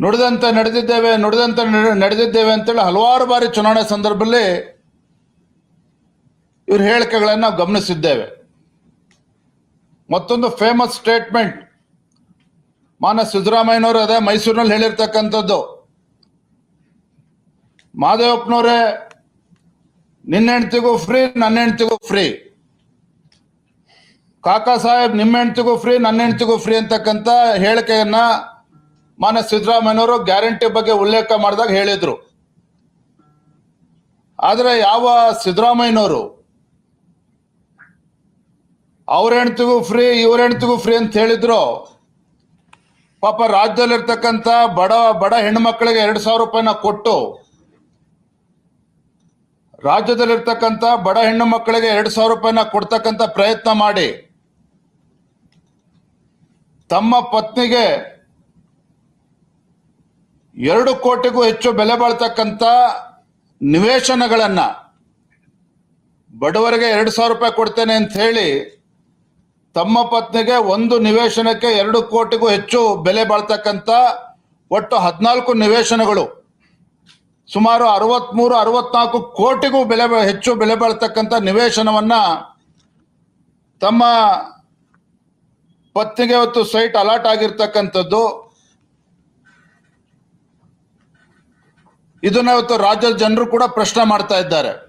ನುಡಿದಂತೆ ನಡೆದಿದ್ದೇವೆ, ನುಡಿದಂತೆ ನಡೆ- ನಡೆದಿದ್ದೇವೆ ಅಂತೇಳಿ ಹಲವಾರು ಬಾರಿ ಚುನಾವಣೆ ಸಂದರ್ಭದಲ್ಲಿ ಇವ್ರ ಹೇಳಿಕೆಗಳನ್ನು ನಾವು ಗಮನಿಸಿದ್ದೇವೆ. ಮತ್ತೊಂದು ಫೇಮಸ್ ಸ್ಟೇಟ್ಮೆಂಟ್ ಮಾನ ಸಿದ್ದರಾಮಯ್ಯನವರು ಅದೇ ಮೈಸೂರಿನಲ್ಲಿ ಹೇಳಿರ್ತಕ್ಕಂಥದ್ದು. ಮಾದೇವಪ್ಪನವರೇ, ನಿನ್ನ ಹೆಂಡ್ತಿಗೂ ಫ್ರೀ ನನ್ನ ಹೆಂಡ್ತಿಗೂ ಫ್ರೀ ಕಾಕಾ ಸಾಹೇಬ್, ನಿಮ್ಮ ಹೆಂಡ್ತಿಗೂ ಫ್ರೀ ನನ್ನ ಹೆಂಡ್ತಿಗೂ ಫ್ರೀ ಅಂತಕ್ಕಂಥ ಹೇಳಿಕೆಯನ್ನ ಮಾನ್ಯ ಸಿದ್ದರಾಮಯ್ಯನವರು ಗ್ಯಾರಂಟಿ ಬಗ್ಗೆ ಉಲ್ಲೇಖ ಮಾಡಿದಾಗ ಹೇಳಿದ್ರು. ಆದರೆ ಯಾವ ಸಿದ್ದರಾಮಯ್ಯನವರು ಅವ್ರ ಹೆಣ್ತಿಗೂ ಫ್ರೀ ಇವ್ರ ಹೆಣ್ತಿಗೂ ಫ್ರೀ ಅಂತ ಹೇಳಿದ್ರು? ಪಾಪ ರಾಜ್ಯದಲ್ಲಿರ್ತಕ್ಕಂಥ ಬಡ ಬಡ ಹೆಣ್ಮಕ್ಳಿಗೆ ಎರಡು ಸಾವಿರ ರೂಪಾಯಿನ ಕೊಟ್ಟು, ರಾಜ್ಯದಲ್ಲಿರ್ತಕ್ಕಂಥ ಬಡ ಹೆಣ್ಣು ಮಕ್ಕಳಿಗೆ ಎರಡು ಸಾವಿರ ರೂಪಾಯಿನ ಕೊಡ್ತಕ್ಕಂಥ ಪ್ರಯತ್ನ ಮಾಡಿ, ತಮ್ಮ ಪತ್ನಿಗೆ ಎರಡು ಕೋಟಿಗೂ ಹೆಚ್ಚು ಬೆಲೆ ಬಾಳ್ತಕ್ಕಂಥ ನಿವೇಶನಗಳನ್ನು ಬಡವರಿಗೆ ಎರಡು ಸಾವಿರ ರೂಪಾಯಿ ಕೊಡ್ತೇನೆ ಅಂತ ಹೇಳಿ ತಮ್ಮ ಪತ್ನಿಗೆ ಒಂದು ನಿವೇಶನಕ್ಕೆ ಎರಡು ಕೋಟಿಗೂ ಹೆಚ್ಚು ಬೆಲೆ ಬಾಳ್ತಕ್ಕಂಥ ಒಟ್ಟು ಹದಿನಾಲ್ಕು ನಿವೇಶನಗಳು. ಸುಮಾರು ಅರವತ್ಮೂರು, ಅರವತ್ನಾಲ್ಕು ಕೋಟಿಗೂ ಬೆಲೆ ಹೆಚ್ಚು ಬೆಲೆ ಬಾಳ್ತಕ್ಕಂಥ ನಿವೇಶನವನ್ನ ತಮ್ಮ ಪತ್ನಿಗೆ ಇವತ್ತು ಸೈಟ್ ಅಲಾಟ್ ಆಗಿರ್ತಕ್ಕಂಥದ್ದು. ಇದನ್ನ ಇವತ್ತು ರಾಜ್ಯದ ಜನರು ಕೂಡ ಪ್ರಶ್ನೆ ಮಾಡ್ತಾ ಇದ್ದಾರೆ.